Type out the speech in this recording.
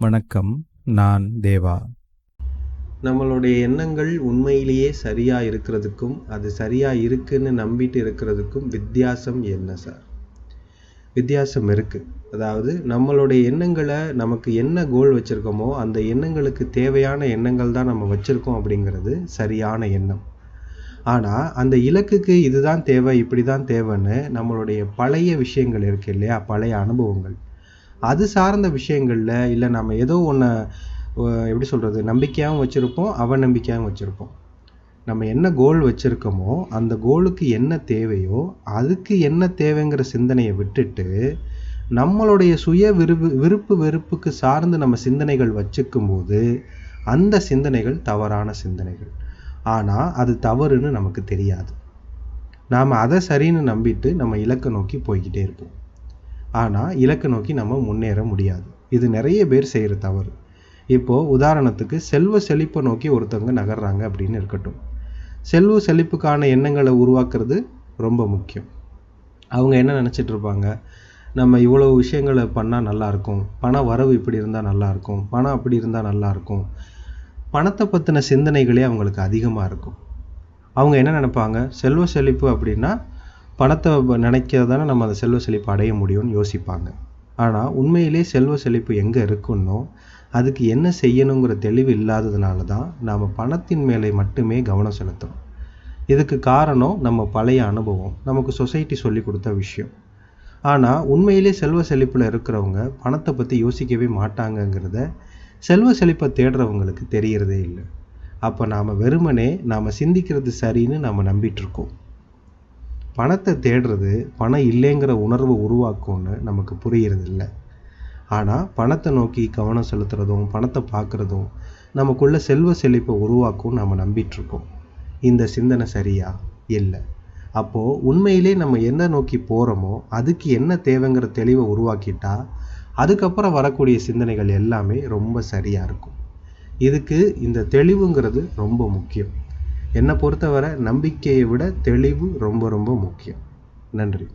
வணக்கம் நான் தேவா. நம்மளுடைய எண்ணங்கள் உண்மையிலேயே சரியா இருக்கிறதுக்கும் அது சரியா இருக்குன்னு நம்பிட்டு இருக்கிறதுக்கும் வித்தியாசம் என்ன சார்? வித்தியாசம் இருக்கு. அதாவது நம்மளுடைய எண்ணங்களை நமக்கு என்ன கோல் வச்சிருக்கோமோ அந்த எண்ணங்களுக்கு தேவையான எண்ணங்கள் தான் நம்ம வச்சிருக்கோம் அப்படிங்கிறது சரியான எண்ணம். ஆனால் அந்த இலக்குக்கு இதுதான் தேவை இப்படி தான் தேவைன்னு நம்மளுடைய பழைய விஷயங்கள் இருக்கு இல்லையா? பழைய அனுபவங்கள். அது சார்ந்த விஷயங்களில் இல்லை நம்ம ஏதோ ஒன்று எப்படி சொல்கிறது நம்பிக்கையாகவும் வச்சுருப்போம் அவநம்பிக்கையாகவும் வச்சுருப்போம். நம்ம என்ன கோல் வச்சுருக்கோமோ அந்த கோலுக்கு என்ன தேவையோ அதுக்கு என்ன தேவைங்கிற சிந்தனையை விட்டுட்டு நம்மளுடைய சுய விருப்பு விருப்பு வெறுப்புக்கு சார்ந்து நம்ம சிந்தனைகள் வச்சுக்கும் போது அந்த சிந்தனைகள் தவறான சிந்தனைகள். ஆனால் அது தவறுன்னு நமக்கு தெரியாது. நாம் அதை சரின்னு நம்பிட்டு நம்ம இலக்கை நோக்கி போய்கிட்டே இருப்போம். ஆனால் இலக்கு நோக்கி நம்ம முன்னேற முடியாது. இது நிறைய பேர் செய்கிற தவறு. இப்போது உதாரணத்துக்கு செல்வ செழிப்பை நோக்கி ஒருத்தவங்க நகர்றாங்க அப்படின்னு இருக்கட்டும். செல்வ செழிப்புக்கான எண்ணங்களை உருவாக்குறது ரொம்ப முக்கியம். அவங்க என்ன நினச்சிட்டு இருப்பாங்க? நம்ம இவ்வளோ விஷயங்களை பண்ணால் நல்லாயிருக்கும் பண வரவு இப்படி இருந்தால் நல்லாயிருக்கும் பணம் அப்படி இருந்தால் நல்லாயிருக்கும் பணத்தை பற்றின சிந்தனைகளே அவங்களுக்கு அதிகமாக இருக்கும். அவங்க என்ன நினப்பாங்க? செல்வ செழிப்பு அப்படின்னா பணத்தை நினைக்கிறதானே நம்ம அந்த செல்வ செழிப்பு அடைய முடியும்னு யோசிப்பாங்க. ஆனால் உண்மையிலே செல்வ செழிப்பு எங்கே இருக்குன்னோ அதுக்கு என்ன செய்யணுங்கிற தெளிவு இல்லாததுனால தான் நாம் பணத்தின் மேலே மட்டுமே கவனம் செலுத்துகிறோம் இதுக்கு காரணம் நம்ம பழைய அனுபவம் நமக்கு சொசைட்டி சொல்லி கொடுத்த விஷயம். ஆனால் உண்மையிலே செல்வ செழிப்பில் இருக்கிறவங்க பணத்தை பற்றி யோசிக்கவே மாட்டாங்கங்கிறத செல்வ செழிப்பை தேடுறவங்களுக்கு தெரியறதே இல்லை. அப்போ நாம் வெறுமனே நாம் சிந்திக்கிறது சரின்னு நாம் நம்பிட்டு இருக்கோம். பணத்தை தேடுறது பணம் இல்லைங்கிற உணர்வை உருவாக்கும்னு நமக்கு புரியறது இல்லை ஆனால் பணத்தை நோக்கி கவனம் செலுத்துறதும் பணத்தை பார்க்குறதும் நமக்குள்ள செல்வ செழிப்பை உருவாக்கும் நம்ம நம்பிட்டுருக்கோம். இந்த சிந்தனை சரியா? இல்லை. அப்போது உண்மையிலே நம்ம என்ன நோக்கி போகிறோமோ அதுக்கு என்ன தேவைங்கிற தெளிவை உருவாக்கிட்டா அதுக்கப்புறம் வரக்கூடிய சிந்தனைகள் எல்லாமே ரொம்ப சரியாக இருக்கும். இதுக்கு இந்த தெளிவுங்கிறது ரொம்ப முக்கியம். என்னை பொறுத்தவரை நம்பிக்கையை விட தெளிவு ரொம்ப ரொம்ப முக்கியம். நன்றி.